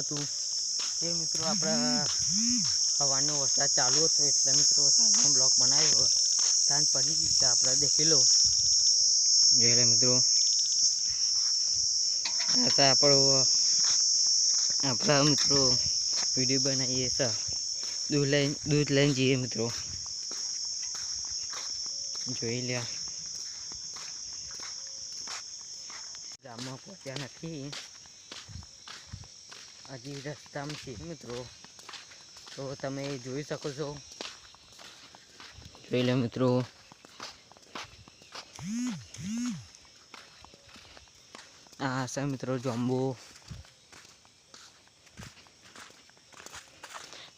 હતું. એ મિત્રો આપણા હવાનો વરસાદ ચાલુ હતો એટલે મિત્રો બ્લોક બનાવ્યો. સાંજ પડી ગઈ આપણે દેખી લો. જોઈ લે મિત્રો. આપણો, આપણા મિત્રો વીડિયો બનાવીએ છે. દૂધ લઈને દૂધ લઈને જઈએ મિત્રો. જોઈ લ્યા. ગામમાં પહોંચ્યા નથી. હજી રસ્તામાં છીએ મિત્રો, તો તમે જોઈ શકો છો. જોઈ લે મિત્રો. આ છે મિત્રો જોમ્બો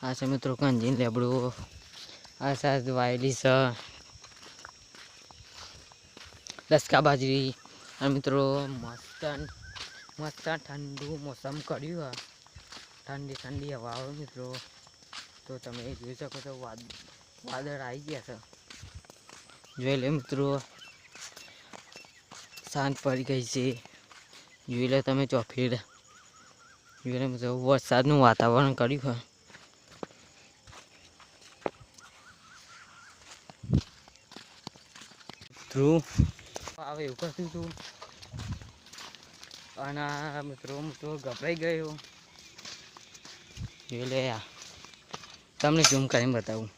આ છે મિત્રો કંજીન લેબડો. આ છે વાયલી છે. લસકા બાજરી. અને મિત્રો મસ્ત મસ્ત ઠંડુ મોસમ કર્યું હા ઠંડી ઠંડી હવા આવે મિત્રો તો તમે જોઈ શકો છો, વાદ, વાદળ આવી ગયા છે. જોઈ લે મિત્રો, સાંજ પડી ગઈ છે. જોઈ લે તમે ચોફીડ જોઈ લે મિત્રો, વરસાદનું વાતાવરણ કર્યું ધ્રુવ આવે એવું કશું હતું. અને મિત્રો મિત્રો ગભરાઈ ગયો. જોઈ લે આ. તમને ઝૂમ કરીને બતાવું?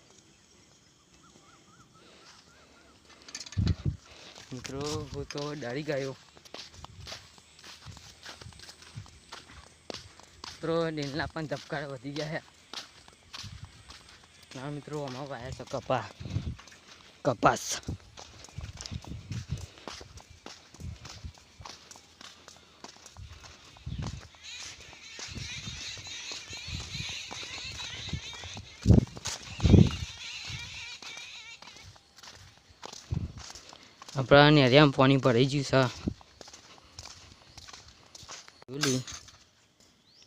મિત્રો, હું તો ડરી ગયો. મિત્રો, દિલના પણ ધબકારા વધી ગયા ના મિત્રો, આમાં વાયા છે કપા કપાસ. આપણા નેરિયામાં પાણી ભરાઈ ગયું છે.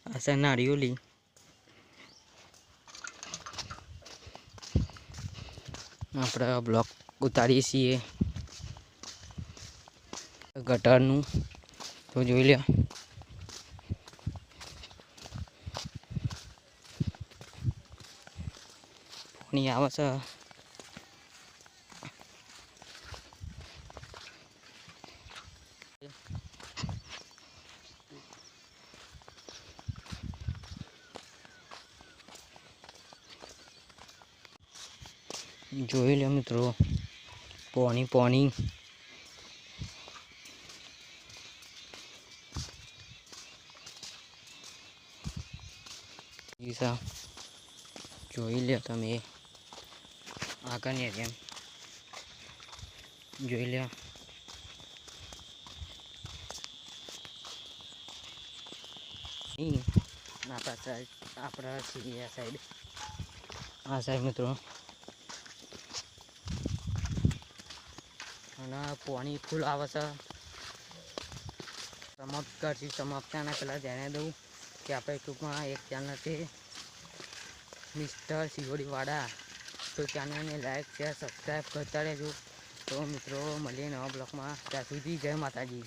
આ છે નારિયોલી આપણે બ્લોક ઉતારીએ છીએ. ગટરનું. તો જોઈ લે પાણી આવે છે. જોઈ લે મિત્રો. પોણી પોણી. જોઈ લે તમે. આગળની જેમ જોઈ લે. આપણા આપણા આ સાઈડ આ સાઈડ મિત્રો. અને પાણી ફૂલ આવે છે. સમાપ્ત કરશું, સમાપ્ત પહેલાં ધ્યાને દઉં કે આપણે ટૂંકમાં એક ચેનલ છે મિસ્ટર સિહોડીવાળા તો ચેનલને લાઈક શેર સબસ્ક્રાઈબ કરતા રહેજો. તો મિત્રો, મળીએ નવા બ્લોગમાં. ત્યાં સુધી જય માતાજી.